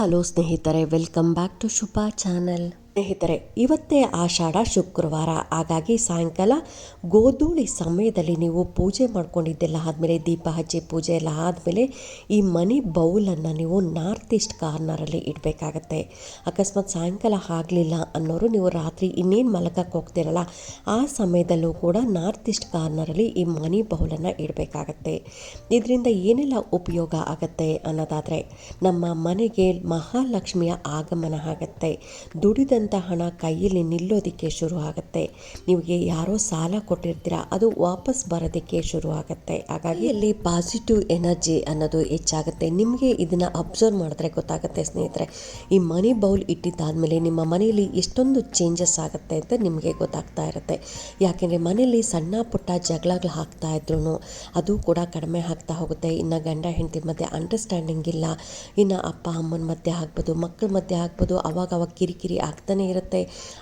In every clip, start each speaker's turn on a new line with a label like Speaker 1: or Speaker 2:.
Speaker 1: Hello ಸ್ನೇಹಿತರೆ welcome back to Shubha channel ಸ್ನೇಹಿತರೆ, ಇವತ್ತೇ ಆಷಾಢ ಶುಕ್ರವಾರ. ಹಾಗಾಗಿ ಸಾಯಂಕಾಲ ಗೋಧೂಳಿ ಸಮಯದಲ್ಲಿ ನೀವು ಪೂಜೆ ಮಾಡ್ಕೊಂಡಿದ್ದೆಲ್ಲ ಆದಮೇಲೆ, ದೀಪ ಹಚ್ಚಿ ಪೂಜೆ ಎಲ್ಲ ಆದಮೇಲೆ ಈ ಮನಿ ಬೌಲನ್ನು ನೀವು ನಾರ್ತ್ ಈಸ್ಟ್ ಕಾರ್ನರಲ್ಲಿ ಇಡಬೇಕಾಗತ್ತೆ. ಅಕಸ್ಮಾತ್ ಸಾಯಂಕಾಲ ಆಗಲಿಲ್ಲ ಅನ್ನೋರು ನೀವು ರಾತ್ರಿ ಇನ್ನೇನು ಮಲಗಕ್ಕೆ ಹೋಗ್ತಿರಲ್ಲ, ಆ ಸಮಯದಲ್ಲೂ ಕೂಡ ನಾರ್ತ್ ಈಸ್ಟ್ ಕಾರ್ನರಲ್ಲಿ ಈ ಮನಿ ಬೌಲನ್ನು ಇಡಬೇಕಾಗತ್ತೆ. ಇದರಿಂದ ಏನೆಲ್ಲ ಉಪಯೋಗ ಆಗತ್ತೆ ಅನ್ನೋದಾದರೆ, ನಮ್ಮ ಮನೆಗೆ ಮಹಾಲಕ್ಷ್ಮಿಯ ಆಗಮನ ಆಗತ್ತೆ. ದುಡಿದಂಥ ಹಣ ಕೈಯಲ್ಲಿ ನಿಲ್ಲೋದಕ್ಕೆ ಶುರು ಆಗುತ್ತೆ ನಿಮಗೆ ಯಾರೋ ಸಾಲ ಕೊಟ್ಟಿರ್ತೀರ, ಅದು ವಾಪಸ್ ಬರೋದಕ್ಕೆ ಶುರು ಆಗುತ್ತೆ ಹಾಗಾಗಿ ಅಲ್ಲಿ ಪಾಸಿಟಿವ್ ಎನರ್ಜಿ ಅನ್ನೋದು ಹೆಚ್ಚಾಗುತ್ತೆ. ನಿಮಗೆ ಇದನ್ನು ಅಬ್ಸರ್ವ್ ಮಾಡಿದ್ರೆ ಗೊತ್ತಾಗುತ್ತೆ ಸ್ನೇಹಿತರೆ, ಈ ಮನಿ ಬೌಲ್ ಇಟ್ಟಿದ್ದಾದಮೇಲೆ ನಿಮ್ಮ ಮನೆಯಲ್ಲಿ ಎಷ್ಟೊಂದು ಚೇಂಜಸ್ ಆಗುತ್ತೆ ಅಂತ ನಿಮಗೆ ಗೊತ್ತಾಗ್ತಾ ಇರುತ್ತೆ. ಯಾಕೆಂದರೆ ಮನೆಯಲ್ಲಿ ಸಣ್ಣ ಪುಟ್ಟ ಜಗಳಗಳು ಹಾಕ್ತಾ ಇದ್ರು ಅದು ಕೂಡ ಕಡಿಮೆ ಆಗ್ತಾ ಹೋಗುತ್ತೆ. ಇನ್ನು ಗಂಡ, ಹೆಂಡತಿ ಮಧ್ಯೆ ಅಂಡರ್ಸ್ಟ್ಯಾಂಡಿಂಗ್ ಇಲ್ಲ. ಇನ್ನು ಅಪ್ಪ, ಅಮ್ಮನ ಮಧ್ಯೆ ಆಗ್ಬೋದು ಮಕ್ಕಳ ಮಧ್ಯೆ ಆಗ್ಬೋದು ಅವಾಗ ಅವಾಗ ಕಿರಿಕಿರಿ ಆಗ್ತಾನೆ ಇರುತ್ತೆ.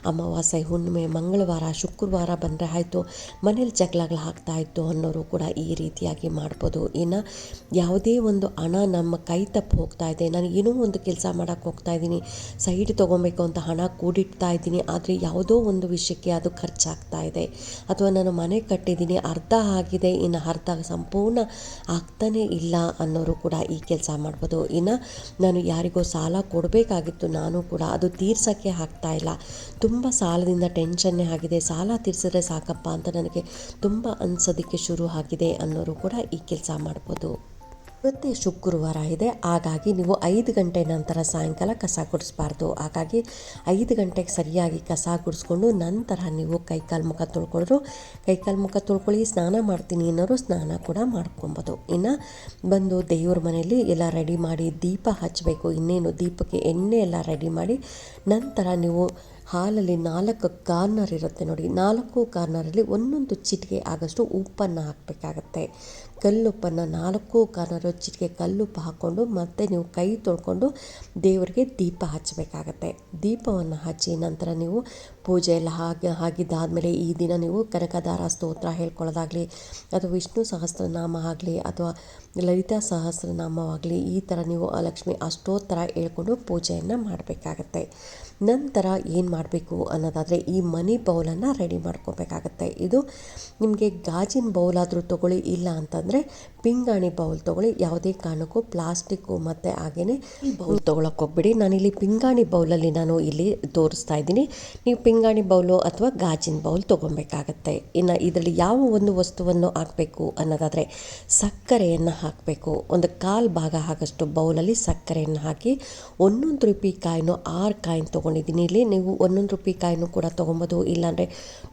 Speaker 1: ಅಮಾವಾಸ್ಯೆ, ಹುಣ್ಣಿಮೆ, ಮಂಗಳವಾರ, ಶುಕ್ರವಾರ ಬಂದರೆ ಆಯಿತು, ಮನೇಲಿ ಜಗಳಗಳು ಆಗ್ತಾ ಇತ್ತು ಅನ್ನೋರು ಕೂಡ ಈ ರೀತಿಯಾಗಿ ಮಾಡ್ಬೋದು. ಇನ್ನು ಯಾವುದೇ ಒಂದು ಹಣ ನಮ್ಮ ಕೈ ತಪ್ಪು ಹೋಗ್ತಾ ಇದೆ, ನಾನು ಏನೋ ಒಂದು ಕೆಲಸ ಮಾಡೋಕ್ಕೆ ಹೋಗ್ತಾ ಇದ್ದೀನಿ, ಸೈಡ್ ತೊಗೊಬೇಕು ಅಂತ ಹಣ ಕೂಡಿಡ್ತಾ ಇದ್ದೀನಿ, ಆದರೆ ಯಾವುದೋ ಒಂದು ವಿಷಯಕ್ಕೆ ಅದು ಖರ್ಚಾಗ್ತಾ ಇದೆ. ಅಥವಾ ನಾನು ಮನೆ ಕಟ್ಟಿದ್ದೀನಿ, ಅರ್ಧ ಆಗಿದೆ, ಇನ್ನು ಅರ್ಧ ಸಂಪೂರ್ಣ ಆಗ್ತಾನೇ ಇಲ್ಲ ಅನ್ನೋರು ಕೂಡ ಈ ಕೆಲಸ ಮಾಡ್ಬೋದು. ಇನ್ನು ನಾನು ಯಾರಿಗೋ ಸಾಲ ಕೊಡಬೇಕಾಗಿತ್ತು, ನಾನು ಕೂಡ ಅದು ತೀರ್ಸೋಕ್ಕೆ ಆಗ್ತಾ ಇಲ್ಲ. ತುಂಬ ಸಾಲದಿಂದ ಟೆನ್ಷನ್ನೇ ಆಗಿದೆ. ಸಾಲ ತೀರಿಸಿದ್ರೆ ಸಾಕಪ್ಪ ಅಂತ ನನಗೆ ತುಂಬ ಅನ್ಸೋದಕ್ಕೆ ಶುರು ಆಗಿದೆ ಅನ್ನೋರು ಕೂಡ ಈ ಕೆಲಸ ಮಾಡ್ಬೋದು. ಇವತ್ತೇ ಶುಕ್ರವಾರ ಇದೆ. ಹಾಗಾಗಿ ನೀವು ಐದು ಗಂಟೆ ನಂತರ ಸಾಯಂಕಾಲ ಕಸ ಗುಡಿಸ್ಬಾರ್ದು. ಹಾಗಾಗಿ ಐದು ಗಂಟೆಗೆ ಸರಿಯಾಗಿ ಕಸ ಗುಡಿಸ್ಕೊಂಡು ನಂತರ ನೀವು ಕೈಕಾಲು ಮುಖ ತೊಳ್ಕೊಂಡ್ರು ಕೈಕಾಲು ಮುಖ ತೊಳ್ಕೊಳ್ಳಿ, ಸ್ನಾನ ಮಾಡ್ತೀನಿ ಅನ್ನೋರು ಸ್ನಾನ ಕೂಡ ಮಾಡ್ಕೊಬೋದು. ಇನ್ನು ಬಂದು ದೇವ್ರ ಮನೆಯಲ್ಲಿ ಎಲ್ಲ ರೆಡಿ ಮಾಡಿ ದೀಪ ಹಚ್ಚಬೇಕು ಇನ್ನೇನು ದೀಪಕ್ಕೆ ಎಣ್ಣೆ ಎಲ್ಲ ರೆಡಿ ಮಾಡಿ ನಂತರ ನೀವು ಹಾಲಲ್ಲಿ ನಾಲ್ಕು ಕಾರ್ನರ್ ಇರುತ್ತೆ ನೋಡಿ. ನಾಲ್ಕು ಕಾರ್ನರಲ್ಲಿ ಒಂದೊಂದು ಚಿಟಿಕೆ ಆಗಷ್ಟು ಉಪ್ಪನ್ನು ಹಾಕಬೇಕಾಗತ್ತೆ. ಕಲ್ಲುಪ್ಪನ್ನು ನಾಲ್ಕು ಕಾರ್ನರ್ ಚಿಟಿಕೆ ಕಲ್ಲುಪ್ಪು ಹಾಕ್ಕೊಂಡು ಮತ್ತೆ ನೀವು ಕೈ ತೊಳ್ಕೊಂಡು ದೇವರಿಗೆ ದೀಪ ಹಚ್ಚಬೇಕಾಗತ್ತೆ. ದೀಪವನ್ನು ಹಚ್ಚಿ ನಂತರ ನೀವು ಪೂಜೆ ಎಲ್ಲ ಹಾಗೆ ಆಗಿದ್ದಾದಮೇಲೆ ಈ ದಿನ ನೀವು ಕನಕದಾರ ಸ್ತೋತ್ರ ಹೇಳ್ಕೊಳ್ಳೋದಾಗಲಿ ಅಥವಾ ವಿಷ್ಣು ಸಹಸ್ರನಾಮ ಆಗಲಿ ಅಥವಾ ಲಲಿತಾ ಸಹಸ್ರನಾಮವಾಗಲಿ, ಈ ಥರ ನೀವು ಲಕ್ಷ್ಮಿ ಅಷ್ಟೋತ್ತರ ಹೇಳ್ಕೊಂಡು ಪೂಜೆಯನ್ನು ಮಾಡಬೇಕಾಗತ್ತೆ. ನಂತರ ಏನು ಮಾಡಬೇಕು ಅನ್ನೋದಾದರೆ ಈ ಮನಿ ಬೌಲನ್ನು ರೆಡಿ ಮಾಡ್ಕೋಬೇಕಾಗತ್ತೆ. ಇದು ನಿಮಗೆ ಗಾಜಿನ ಬೌಲಾದರೂ ತೊಗೊಳ್ಳಿ, ಇಲ್ಲ ಅಂತಂದರೆ ಪಿಂಗಾಣಿ ಬೌಲ್ ತೊಗೊಳ್ಳಿ, ಯಾವುದೇ ಕಾರಣಕ್ಕೂ ಪ್ಲಾಸ್ಟಿಕ್ಕು ಮತ್ತು ಹಾಗೆಯೇ ಬೌಲ್ ತೊಗೊಳಕ್ಕೆ ಹೋಗ್ಬಿಡಿ. ನಾನಿಲ್ಲಿ ಪಿಂಗಾಣಿ ಬೌಲಲ್ಲಿ ನಾನು ಇಲ್ಲಿ ತೋರಿಸ್ತಾ ಇದ್ದೀನಿ. ನೀವು ಪಿಂಗಾಣಿ ಬೌಲು ಅಥವಾ ಗಾಜಿನ ಬೌಲ್ ತೊಗೊಬೇಕಾಗತ್ತೆ ಇನ್ನು ಇದರಲ್ಲಿ ಯಾವ ಒಂದು ವಸ್ತುವನ್ನು ಹಾಕಬೇಕು ಅನ್ನೋದಾದರೆ ಸಕ್ಕರೆಯನ್ನು ಹಾಕಬೇಕು. ಒಂದು ಕಾಲು ಭಾಗ ಆಗಷ್ಟು ಬೌಲಲ್ಲಿ ಸಕ್ಕರೆಯನ್ನು ಹಾಕಿ, ಒಂದೊಂದು ರೂಪಾಯಿ ಕಾಯಿನೋ ಆರು ಕಾಯಿನ ತೊಗೊಂಡಿದ್ದೀನಿ. ಇಲ್ಲಿ ನೀವು ಒಂದೊಂದು ರೂಪಿ ಕಾಯಿನೂ ಕೂಡ ತೊಗೊಬೋದು. ಇಲ್ಲಾಂದರೆ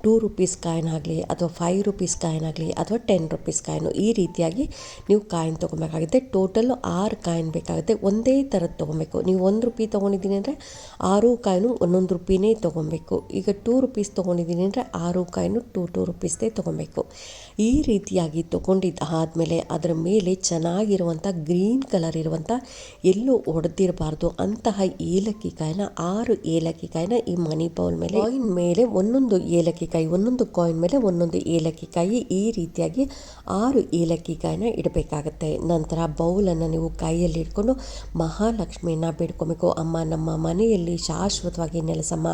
Speaker 1: ಟೂ ರುಪೀಸ್ ಕಾಯಿನಾಗಲಿ ಅಥವಾ ಫೈವ್ ರುಪೀಸ್ ಕಾಯಿನಾಗಲಿ ಅಥವಾ ಟೆನ್ ರುಪೀಸ್ ಕಾಯಿನು ಈ ರೀತಿಯಾಗಿ ನೀವು ಕಾಯಿನ್ ತೊಗೊಬೇಕಾಗುತ್ತೆ. ಟೋಟಲ್ ಆರು ಕಾಯಿನ್ ಬೇಕಾಗುತ್ತೆ. ಒಂದೇ ಥರದ್ದು ತೊಗೊಬೇಕು. ನೀವು ಒಂದು ರೂಪಾಯಿ ತೊಗೊಂಡಿದ್ದೀನಿ ಅಂದರೆ ಆರು ಕಾಯಿನು ಒಂದೊಂದು ರುಪಿನೇ ತೊಗೊಬೇಕು. ಈಗ ಟೂ ರುಪೀಸ್ ತೊಗೊಂಡಿದ್ದೀನಿ ಅಂದರೆ ಆರು ಕಾಯಿನು ಟೂ ಟೂ ರುಪೀಸ್ದೇ ತೊಗೊಬೇಕು. ಈ ರೀತಿಯಾಗಿ ತೊಗೊಂಡಿದ್ದು ಆದಮೇಲೆ ಅದರ ಮೇಲೆ ಚೆನ್ನಾಗಿರುವಂಥ ಗ್ರೀನ್ ಕಲರ್ ಇರುವಂಥ ಎಲ್ಲೂ ಒಡೆದಿರಬಾರ್ದು ಅಂತಹ ಏಲಕ್ಕಿ ಕಾಯಿನ ಆರು ಏಲಕ್ಕಿ ಕಾಯಿನ ಈ ಮನಿ ಬೌಲ್ ಮೇಲೆ ಕಾಯಿನ್ ಮೇಲೆ ಒಂದೊಂದು ಏಲಕ್ಕಿ ಕಾಯಿ ಒಂದೊಂದು ಕಾಯಿನ್ ಮೇಲೆ ಒಂದೊಂದು ಏಲಕ್ಕಿ ಕಾಯಿ ಈ ರೀತಿಯಾಗಿ ಆರು ಏಲಕ್ಕಿ ಕಾಯಿನ ಇಡಬೇಕಾಗತ್ತೆ. ನಂತರ ಬೌಲನ್ನು ನೀವು ಕೈಯಲ್ಲಿ ಇಟ್ಕೊಂಡು ಮಹಾಲಕ್ಷ್ಮಿಯನ್ನ ಬೇಡ್ಕೊಬೇಕು. ಅಮ್ಮ, ನಮ್ಮ ಮನೆಯಲ್ಲಿ ಶಾಶ್ವತವಾಗಿ ನೆಲೆಸಮ್ಮ.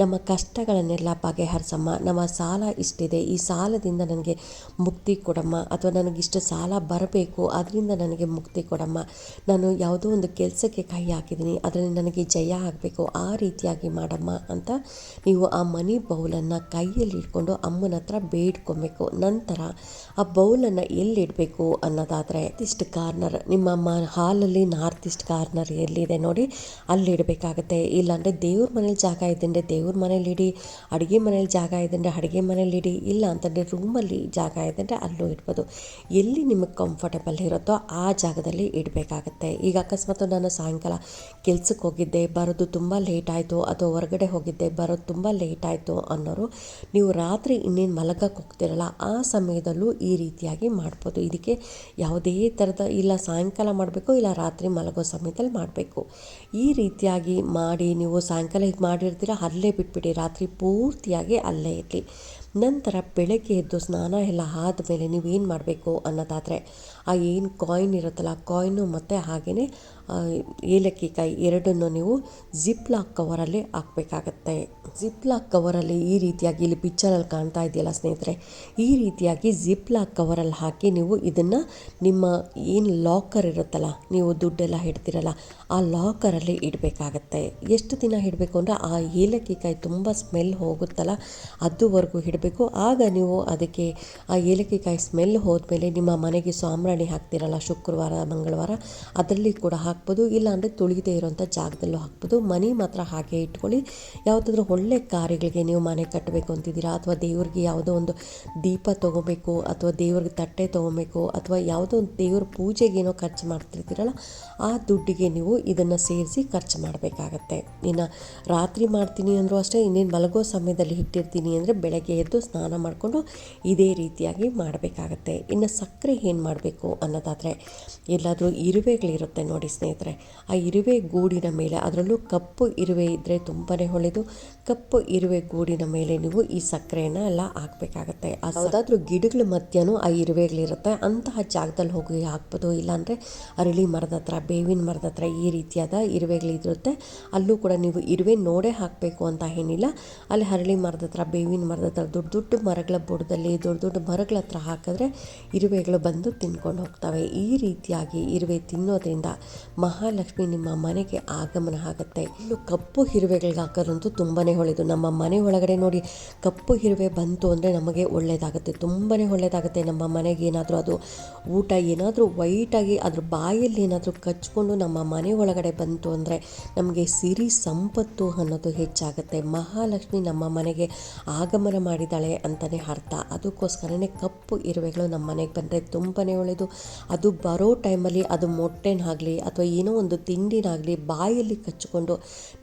Speaker 1: ನಮ್ಮ ಕಷ್ಟಗಳನ್ನೆಲ್ಲ ಬಗೆಹರಿಸಮ್ಮ. ನಮ್ಮ ಸಾಲ ಇಷ್ಟಿದೆ. ಈ ಸಾಲದಿಂದ ನನಗೆ ಮುಕ್ತಿ ಕೊಡಮ್ಮ. ಅಥವಾ ನನಗಿಷ್ಟು ಸಾಲ ಬರಬೇಕು ಅದರಿಂದ ನನಗೆ ಮುಕ್ತಿ ಕೊಡಮ್ಮ. ನಾನು ಯಾವುದೋ ಒಂದು ಕೆಲಸಕ್ಕೆ ಕೈ ಹಾಕಿದ್ದೀನಿ, ಅದರಲ್ಲಿ ನನಗೆ ಜಯ ಆಗಬೇಕು, ಆ ರೀತಿಯಾಗಿ ಮಾಡಮ್ಮ ಅಂತ ನೀವು ಆ ಮನಿ ಬೌಲನ್ನು ಕೈಯಲ್ಲಿ ಇಟ್ಕೊಂಡು ಅಮ್ಮನ ಹತ್ರ ಬೇಡ್ಕೊಬೇಕು. ನಂತರ ಆ ಬೌಲನ್ನು ಎಲ್ಲಿಡಬೇಕು ಅನ್ನೋದಾದರೆ ಇಷ್ಟು ಕಾರ್ನರ್, ನಿಮ್ಮ ಮ ಹಾಲಲ್ಲಿ ನಾರ್ತ್ ಈಸ್ಟ್ ಕಾರ್ನರ್ ಎಲ್ಲಿದೆ ನೋಡಿ ಅಲ್ಲಿ ಇಡಬೇಕಾಗತ್ತೆ ಇಲ್ಲಾಂದರೆ ದೇವ್ರ ಮನೇಲಿ ಜಾಗ ಇದ್ದಂದ್ರೆ ದೇವ್ರ ಮನೇಲಿ ಇಡಿ ಅಡುಗೆ ಮನೇಲಿ ಜಾಗ ಇದ್ದಂದ್ರೆ ಅಡುಗೆ ಮನೇಲಿ ಇಡಿ ಇಲ್ಲ ಅಂತಂದರೆ ರೂಮಲ್ಲಿ ಜಾಗ ಇದ್ದಂದರೆ ಅಲ್ಲೂ ಇಡ್ಬೋದು. ಎಲ್ಲಿ ನಿಮಗೆ ಕಂಫರ್ಟಬಲ್ ಇರುತ್ತೋ ಆ ಜಾಗದಲ್ಲಿ ಇಡಬೇಕಾಗತ್ತೆ. ಈಗ ಅಕಸ್ಮಾತ್ ನಾನು ಸಾಯಂಕಾಲ ಕೆಲ್ಸಕ್ಕೆ ಹೋಗಿದ್ದೆ, ಬರೋದು ತುಂಬ ಲೇಟ್ ಆಯಿತು, ಅಥವಾ ಹೊರಗಡೆ ಹೋಗಿದ್ದೆ, ಬರೋದು ತುಂಬ ಲೇಟ್ ಆಯಿತು ಅನ್ನೋರು ನೀವು ರಾತ್ರಿ ಇನ್ನೇನು ಮಲಗಕ್ಕೆ ಹೋಗ್ತಿರಲ್ಲ, ಆ ಸಮಯದಲ್ಲೂ ಈ ರೀತಿಯಾಗಿ ಮಾಡ್ಬೋದು. ಇದಕ್ಕೆ ಯಾವುದೇ ಥರದ ಇಲ್ಲ ಸಾಯಂಕಾಲ ಮಾಡಬೇಕು, ಇಲ್ಲ ರಾತ್ರಿ ಮಲಗೋ ಸಮಯದಲ್ಲಿ ಮಾಡಬೇಕು. ಈ ರೀತಿಯಾಗಿ ಮಾಡಿ ನೀವು ಸಾಯಂಕಾಲ ಇದು ಮಾಡಿರ್ತೀರ, ಅಲ್ಲೇ ಬಿಟ್ಬಿಡಿ. ರಾತ್ರಿ ಪೂರ್ತಿಯಾಗಿ ಅಲ್ಲೇ ಇರಲಿ. ನಂತರ ಬೆಳಗ್ಗೆ ಎದ್ದು ಸ್ನಾನ ಎಲ್ಲ ಆದಮೇಲೆ ನೀವೇನು ಮಾಡಬೇಕು ಅನ್ನೋದಾದರೆ ಆ ಏನು ಕಾಯಿನ್ ಇರುತ್ತಲ್ಲ ಆ ಕಾಯಿನು ಮತ್ತು ಹಾಗೆಯೇ ಏಲಕ್ಕಿ ಕಾಯಿ ಎರಡನ್ನು ನೀವು ಜಿಪ್ ಲಾಕ್ ಕವರಲ್ಲಿ ಹಾಕಬೇಕಾಗತ್ತೆ. ಜಿಪ್ ಲಾಕ್ ಕವರಲ್ಲಿ ಈ ರೀತಿಯಾಗಿ ಇಲ್ಲಿ ಪಿಚ್ಚರಲ್ಲಿ ಕಾಣ್ತಾ ಇದೆಯಲ್ಲ ಸ್ನೇಹಿತರೆ, ಈ ರೀತಿಯಾಗಿ ಜಿಪ್ ಲಾಕ್ ಕವರಲ್ಲಿ ಹಾಕಿ ನೀವು ಇದನ್ನು ನಿಮ್ಮ ಏನು ಲಾಕರ್ ಇರುತ್ತಲ್ಲ, ನೀವು ದುಡ್ಡೆಲ್ಲ ಇಡ್ತೀರಲ್ಲ ಆ ಲಾಕರಲ್ಲಿ ಇಡಬೇಕಾಗತ್ತೆ. ಎಷ್ಟು ದಿನ ಇಡಬೇಕು ಅಂದರೆ ಆ ಏಲಕ್ಕಿ ಕಾಯಿ ತುಂಬ ಸ್ಮೆಲ್ ಹೋಗುತ್ತಲ್ಲ, ಅದುವರೆಗೂ ಇಡಬೇಕು ಆಗ ನೀವು ಅದಕ್ಕೆ ಆ ಏಲಕ್ಕಿ ಕಾಯಿ ಸ್ಮೆಲ್ ಹೋದ್ಮೇಲೆ ನಿಮ್ಮ ಮನೆಗೆ ಸಾಂಬ್ರಾಣಿ ಹಾಕ್ತಿರಲ್ಲ, ಶುಕ್ರವಾರ, ಮಂಗಳವಾರ, ಅದರಲ್ಲಿ ಕೂಡ ಹಾಕ್ಬೋದು. ಇಲ್ಲಾಂದರೆ ತುಳಿದೇ ಇರೋಂಥ ಜಾಗದಲ್ಲೂ ಹಾಕ್ಬೋದು. ಮನೆ ಮಾತ್ರ ಹಾಗೆ ಇಟ್ಕೊಳ್ಳಿ. ಯಾವುದಾದ್ರೂ ಒಳ್ಳೆ ಕಾರ್ಯಗಳಿಗೆ ನೀವು ಮನೆ ಕಟ್ಟಬೇಕು ಅಂತಿದ್ದೀರಾ? ಅಥವಾ ದೇವ್ರಿಗೆ ಯಾವುದೋ ಒಂದು ದೀಪ ತೊಗೋಬೇಕು, ಅಥವಾ ದೇವ್ರಿಗೆ ತಟ್ಟೆ ತೊಗೋಬೇಕು, ಅಥವಾ ಯಾವುದೋ ಒಂದು ದೇವ್ರ ಪೂಜೆಗೆ ಏನೋ ಖರ್ಚು ಮಾಡ್ತಿರ್ತೀರಲ್ಲ, ಆ ದುಡ್ಡಿಗೆ ನೀವು ಇದನ್ನು ಸೇರಿಸಿ ಖರ್ಚು ಮಾಡಬೇಕಾಗತ್ತೆ. ಇನ್ನು ರಾತ್ರಿ ಮಾಡ್ತೀನಿ ಅಂದರೂ ಅಷ್ಟೇ, ಇನ್ನೇನು ಮಲಗೋ ಸಮಯದಲ್ಲಿ ಇಟ್ಟಿರ್ತೀನಿ ಅಂದರೆ ಬೆಳಗ್ಗೆ ಎದ್ದು ಸ್ನಾನ ಮಾಡಿಕೊಂಡು ಇದೇ ರೀತಿಯಾಗಿ ಮಾಡಬೇಕಾಗತ್ತೆ. ಇನ್ನು ಸಕ್ಕರೆ ಏನು ಮಾಡಬೇಕು? ಅನ್ನೋದಾದರೆ ಎಲ್ಲಾದರೂ ಇರುವೆಗಳಿರುತ್ತೆ ನೋಡಿ ಸ್ನೇಹಿತರೆ. ಆ ಇರುವೆ ಗೂಡಿನ ಮೇಲೆ, ಅದರಲ್ಲೂ ಕಪ್ಪು ಇರುವೆ ಇದ್ದರೆ ತುಂಬಾ ಒಳ್ಳೆಯದು. ಕಪ್ಪು ಇರುವೆ ಗೂಡಿನ ಮೇಲೆ ನೀವು ಈ ಸಕ್ಕರೆಯನ್ನು ಎಲ್ಲ ಹಾಕಬೇಕಾಗತ್ತೆ. ಯಾವುದಾದ್ರೂ ಗಿಡಗಳ ಮಧ್ಯನೂ ಆ ಇರುವೆಗಳಿರುತ್ತೆ. ಅಂತಹ ಜಾಗದಲ್ಲಿ ಹೋಗಿ ಹಾಕ್ಬೋದು. ಇಲ್ಲಾಂದರೆ ಅರಳಿ ಮರದ ಹತ್ರ, ಬೇವಿನ ಮರದ ಹತ್ರ ಈ ರೀತಿಯಾದ ಇರುವೆಗಳಿರುತ್ತೆ. ಅಲ್ಲೂ ಕೂಡ ನೀವು ಇರುವೆ ನೋಡೇ ಹಾಕಬೇಕು ಅಂತ ಏನಿಲ್ಲ. ಅಲ್ಲಿ ಹರಳಿ ಮರದ ಹತ್ರ, ಬೇವಿನ ಮರದ ಹತ್ರ ದೊಡ್ಡ ದೊಡ್ಡ ಮರಗಳ ಬುಡದಲ್ಲಿ ದೊಡ್ಡ ದೊಡ್ಡ ಮರಗಳ ಹತ್ರ ಹಾಕಿದ್ರೆ ಇರುವೆಗಳು ಬಂದು ತಿನ್ಕೊಂಡು ಹೋಗ್ತವೆ. ಈ ರೀತಿಯಾಗಿ ಇರುವೆ ತಿನ್ನೋದ್ರಿಂದ ಮಹಾಲಕ್ಷ್ಮಿ ನಿಮ್ಮ ಮನೆಗೆ ಆಗಮನ ಆಗುತ್ತೆ. ಇನ್ನು ಕಪ್ಪು ಇರುವೆಗಳಿಗೆ ಹಾಕೋದಂತೂ ತುಂಬಾ ಒಳ್ಳೆಯದು ನಮ್ಮ ಮನೆ ಒಳಗಡೆ ನೋಡಿ ಕಪ್ಪು ಇರುವೆ ಬಂತು ಅಂದರೆ ನಮಗೆ ಒಳ್ಳೆಯದಾಗುತ್ತೆ ತುಂಬಾ ಒಳ್ಳೆಯದಾಗುತ್ತೆ ನಮ್ಮ ಮನೆಗೆ ಏನಾದರೂ ಅದು ಊಟ ಏನಾದರೂ ವೈಟಾಗಿ ಅದ್ರ ಬಾಯಲ್ಲಿ ಏನಾದರೂ ಕಚ್ಕೊಂಡು ನಮ್ಮ ಮನೆ ಒಳಗಡೆ ಬಂತು ಅಂದರೆ ನಮಗೆ ಸಿರಿ ಸಂಪತ್ತು ಅನ್ನೋದು ಹೆಚ್ಚಾಗುತ್ತೆ. ಮಹಾಲಕ್ಷ್ಮಿ ನಮ್ಮ ಮನೆಗೆ ಆಗಮನ ಮಾಡಿದ್ದಾಳೆ ಅಂತಲೇ ಅರ್ಥ. ಅದಕ್ಕೋಸ್ಕರನೇ ಕಪ್ಪು ಇರುವೆಗಳು ನಮ್ಮ ಮನೆಗೆ ಬಂದರೆ ತುಂಬಾ ಒಳ್ಳೆಯದು ಅದು ಬರೋ ಟೈಮಲ್ಲಿ ಅದು ಮೊಟ್ಟೆನಾಗಲಿ ಅಥವಾ ಏನೋ ಒಂದು ತಿಂಡಿನಾಗಲಿ ಬಾಯಲ್ಲಿ ಕಚ್ಚಿಕೊಂಡು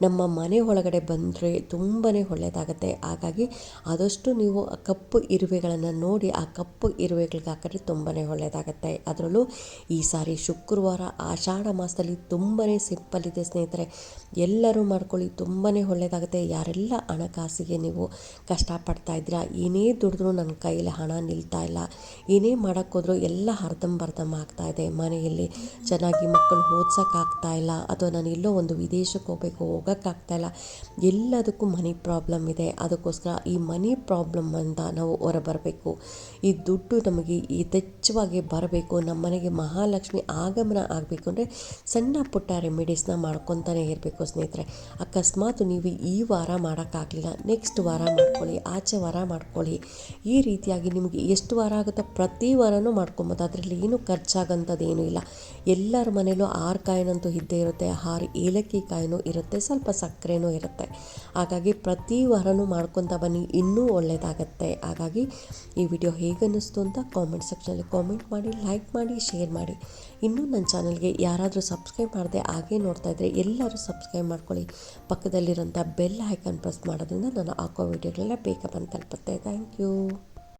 Speaker 1: ನಮ್ಮ ಮನೆ ಒಳಗಡೆ ಬಂದರೆ ತುಂಬಾ ಒಳ್ಳೆಯದಾಗುತ್ತೆ. ಹಾಗಾಗಿ ಆದಷ್ಟು ನೀವು ಕಪ್ಪು ಇರುವೆಗಳನ್ನು ನೋಡಿ ಆ ಕಪ್ಪು ಇರುವೆಗಳಿಗೆ ಹಾಕಿದ್ರೆ ತುಂಬಾ ಒಳ್ಳೆಯದಾಗುತ್ತೆ. ಅದರಲ್ಲೂ ಈ ಸಾರಿ ಶುಕ್ರವಾರ ಆಷಾಢ ಮಾಸದಲ್ಲಿ ತುಂಬಾ ಸಿಂಪಲ್ ಇದೆ ಸ್ನೇಹಿತರೆ. ಎಲ್ಲರೂ ಮಾಡ್ಕೊಳ್ಳಿ ತುಂಬಾ ಒಳ್ಳೆಯದಾಗುತ್ತೆ. ಯಾರೆಲ್ಲ ಹಣಕಾಸಿಗೆ ನೀವು ಕಷ್ಟಪಡ್ತಾ ಇದ್ದೀರಾ, ಏನೇ ದುಡಿದ್ರೂ ನನ್ನ ಕೈಯಲ್ಲಿ ಹಣ ನಿಲ್ತಾ ಇಲ್ಲ, ಏನೇ ಮಾಡೋಕ್ಕೋದ್ರೂ ಎಲ್ಲ ಅರ್ಧಂಬರ್ಧಂ ಆಗ್ತಾ ಇದೆ. ಮನೆಯಲ್ಲಿ ಚೆನ್ನಾಗಿ ಮಕ್ಕಳು ಓದ್ಸೋಕ್ಕಾಗ್ತಾ ಇಲ್ಲ. ಅಥವಾ ನಾನು ಎಲ್ಲೋ ಒಂದು ವಿದೇಶಕ್ಕೆ ಹೋಗಬೇಕು, ಹೋಗೋಕ್ಕಾಗ್ತಾ ಇಲ್ಲ. ಎಲ್ಲದಕ್ಕೂ ಮನಿ ಪ್ರಾಬ್ಲಮ್ ಇದೆ. ಅದಕ್ಕೋಸ್ಕರ ಈ ಮನಿ ಪ್ರಾಬ್ಲಮ್ ಅಂತ ನಾವು ಹೊರಬರಬೇಕು. ಈ ದುಡ್ಡು ನಮಗೆ ಯಥೇಚ್ಛವಾಗಿ ಬರಬೇಕು. ನಮ್ಮ ಮನೆಗೆ ಮಹಾಲಕ್ಷ್ಮಿ ಆಗಮನ ಆಗಬೇಕು ಅಂದರೆ ಸಣ್ಣ ಪುಟ್ಟ ರೆಮಿಡೀಸ್ನ ಮಾಡ್ಕೊತಾನೆ ಇರಬೇಕು ಸ್ನೇಹಿತರೆ. ಅಕಸ್ಮಾತ್ ನೀವು ಈ ವಾರ ಮಾಡೋಕ್ಕಾಗಲಿಲ್ಲ. ನೆಕ್ಸ್ಟ್ ವಾರ ಮಾಡ್ಕೊಳ್ಳಿ, ಆಚೆ ವಾರ ಮಾಡ್ಕೊಳ್ಳಿ. ಈ ರೀತಿಯಾಗಿ ನಿಮಗೆ ಎಷ್ಟು ವಾರ ಆಗುತ್ತೋ ಪ್ರತಿ ವಾರನೂ ಮಾಡ್ಕೊಬೋದು. ಅದರಲ್ಲಿ ಏನು ಖರ್ಚಾಗಂಥದ್ದೇನು ಇಲ್ಲ. ಎಲ್ಲರ ಮನೇಲೂ ಆರು ಕಾಯಿನಂತೂ ಇದ್ದೇ ಇರುತ್ತೆ, ಆರು ಏಲಕ್ಕಿ ಕಾಯಿನೂ ಇರುತ್ತೆ, ಸ್ವಲ್ಪ ಸಕ್ಕರೆನೂ ಇರುತ್ತೆ. ಹಾಗಾಗಿ ಪ್ರತಿ ವಾರನೂ ಮಾಡ್ಕೊತ ಬನ್ನಿ, ಇನ್ನೂ ಒಳ್ಳೆಯದಾಗತ್ತೆ ಹಾಗಾಗಿ ಈ ವಿಡಿಯೋ ಹೇಗನ್ನಿಸ್ತು ಅಂತ ಕಾಮೆಂಟ್ ಸೆಕ್ಷನಲ್ಲಿ ಕಾಮೆಂಟ್ ಮಾಡಿ, ಲೈಕ್ ಮಾಡಿ, ಶೇರ್ ಮಾಡಿ. ಇನ್ನೂ ನನ್ನ ಚಾನಲ್ಗೆ ಯಾರಾದರೂ ಸಬ್ಸ್ಕ್ರೈಬ್ ಮಾಡದೆ ಹಾಗೆ ನೋಡ್ತಾ ಇದ್ದರೆ ಎಲ್ಲರೂ ಸಬ್ಸ್ಕ್ರೈಬ್ ಮಾಡ್ಕೊಳ್ಳಿ. ಪಕ್ಕದಲ್ಲಿರೋಂಥ ಬೆಲ್ ಐಕಾನ್ ಪ್ರೆಸ್ ಮಾಡೋದ್ರಿಂದ ನಾನು ಹಾಕೋ ವಿಡಿಯೋಗಳೆಲ್ಲ ಬೇಗ ಬಂದು ತಲುಪುತ್ತೆ. Thank you.